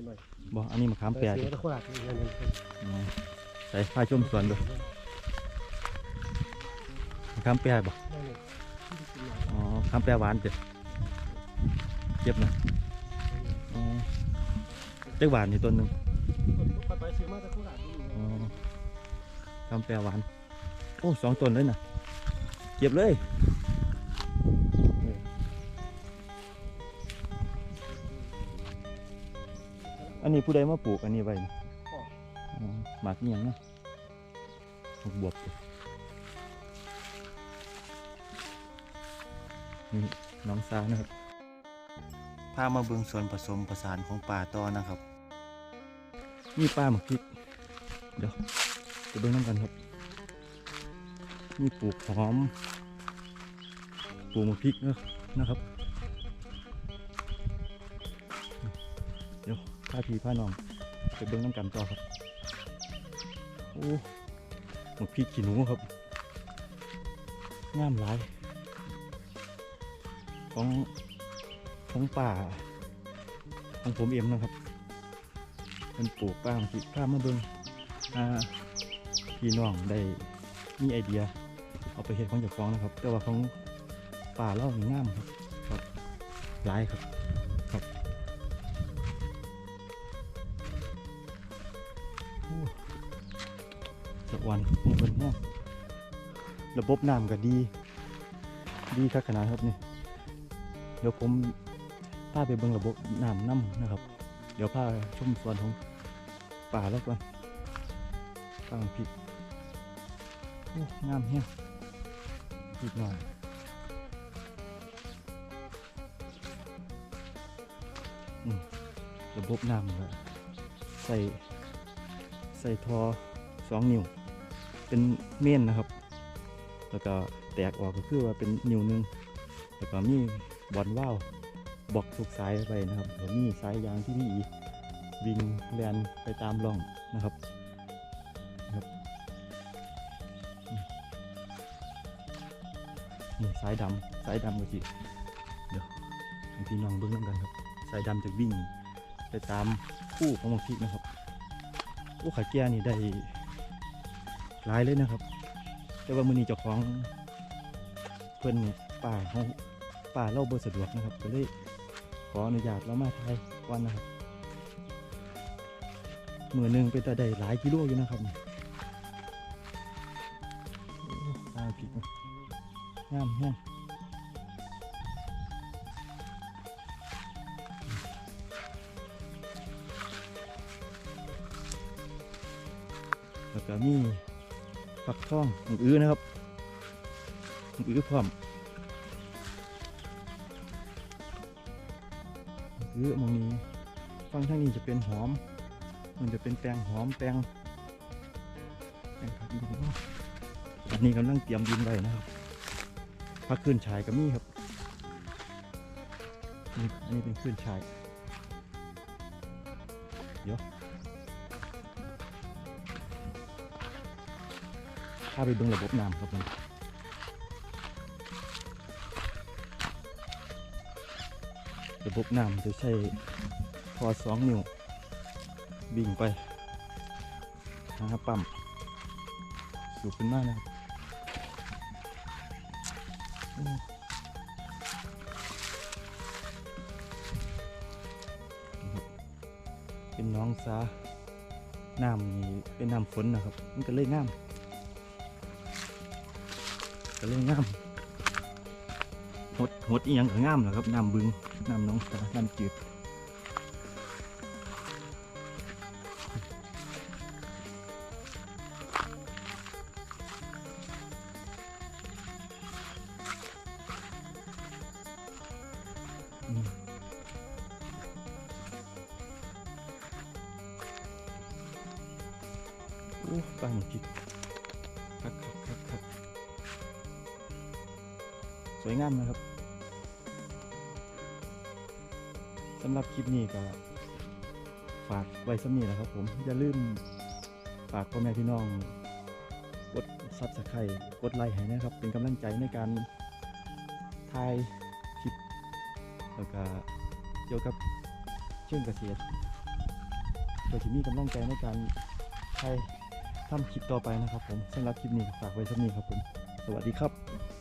นิดหน่อยบ่อันนี้มะขามแปรเสียตะโคราชนี่อันนี้อืมใส่ผ้าชมสวนด้วยมะขามแปรบ่นั่นนี่ที่กินหน่อยอ๋อมะขามแปรหวานเด้อเก็บหน่อยอ๋อเจ๊หวานอยู่ต้นหนึงไปไปซื้อมาตะโคราชนี่อ๋อคำแปลหวาน โอ้สองต้นเลยนะเก็บเลย อันนี้ผู้ใดมาปลูกอันนี้ไว้นี่อ๋อหมากเนียงนะหมากบวบนี่น้องซานะครับพามาเบิ่งส่วนผสมผสานของป่าต่อนะครับนี่ป้าหมากพริก เดี๋ยวจะเบิ่งน้ำกันครับ มีปลูกหอม ปลูกมะพริกเนอะนะครับ พาพี่พาน้องไปเบิ่งน้ำกันต่อครับโอ้มะพริกขี้หนูครับงามหลายของของป่า ของผมเอ็มนะครับเป็นปลูกป้างที่ข้ามาเบิ่งอ่าพี่น้องได้มีไอเดีย เอาไปเห็ดของเจ้าของนะครับ แต่ว่าของป่าเล่านี่งามครับครับหลายครับ วรรค์นี่เป็นเนี่ยระบบน้ำก็ดี ดีคักขนาดครับนี่เดี๋ยวผมพาไปเบิ่งระบบน้ำน้ำนะครับ เดี๋ยวพาชมสวนของป่าแล้วก่อนป่าพริกโอ้งามแฮงพริกหน่อยระบบน้ำก็ใส่ใส่ทอสองนิ้ว เป็นเม่นนะครับ แล้วก็แตกออกก็คือว่าเป็นนิ้วหนึง แล้วก็มีบอลว่าวบอกทุกสายไปนะครับแล้วมีสายยางที่พี่อีวิ่งแลนไปตามร่องนะครับนะครับนี่สายดำสายดำก็สิเดี๋ยวพี่น้องเบิ้งน้ำกันครับ สายดำจะวิ่งไปตามคู่ของมกพริกนะครับโอ้ขาแก่นี่ได้ หลายเลยนะครับ แต่ว่ามือนี้เจ้าของเพื่อนป่าเขาป่าเล่าบสะดวกนะครับ ก็เลยขออนุญาตเรามาถ่ายก่อนนะครับมือหนึ่งเป็นตาไดหลายกิโลอยู่นะครับตาผิดงามแห้งแล้วก็มี ฝักทองหมูอื้อนะครับหมูอื้อพร้อมหมูอื้อมองนี้ฟังทางนี้จะเป็นหอม มันจะเป็นแปลงหอมแปลงแปลงผักดินอันนี้กำลังเตรียมดินไว้นะครับผักขึ้นชายกับมี่ครับอันนี้เป็นขึ้นชายเดี๋ยวาไปเบิ่งระบบน้ำครับมันระบบน้ำจะใช้พอสองนิ้ววิ่งไปหาปั๊มสูบขึ้นมานะครับอืมนะครับเป็นน้องซาน้ำนี่เป็นน้ำฝนนะครับ มันก็เลยงาม ก็เลยงามหดหดอีหยังก็งามนะครับน้ำบึงน้ำน้องสาน้ำจืดอืมโอ้ปลาหมึกจิก สวยงามนะครับสำหรับคลิปนี้ก็ฝากไว้สำนี้แหละครับ ผมอย่าลืมฝากพ่อแม่พี่น้อง กดซับสไครต์กดไลค์ให้นะครับ เป็นกำลังใจในการถ่ายคลิปแล้วก็เกี่ยวกับเชิงเกษตรเพื่อที่มีกำลังใจในการใช้ทำคลิปต่อไปนะครับ ผมสำหรับคลิปนี้ฝากไว้สักนี้ครับผม สวัสดีครับ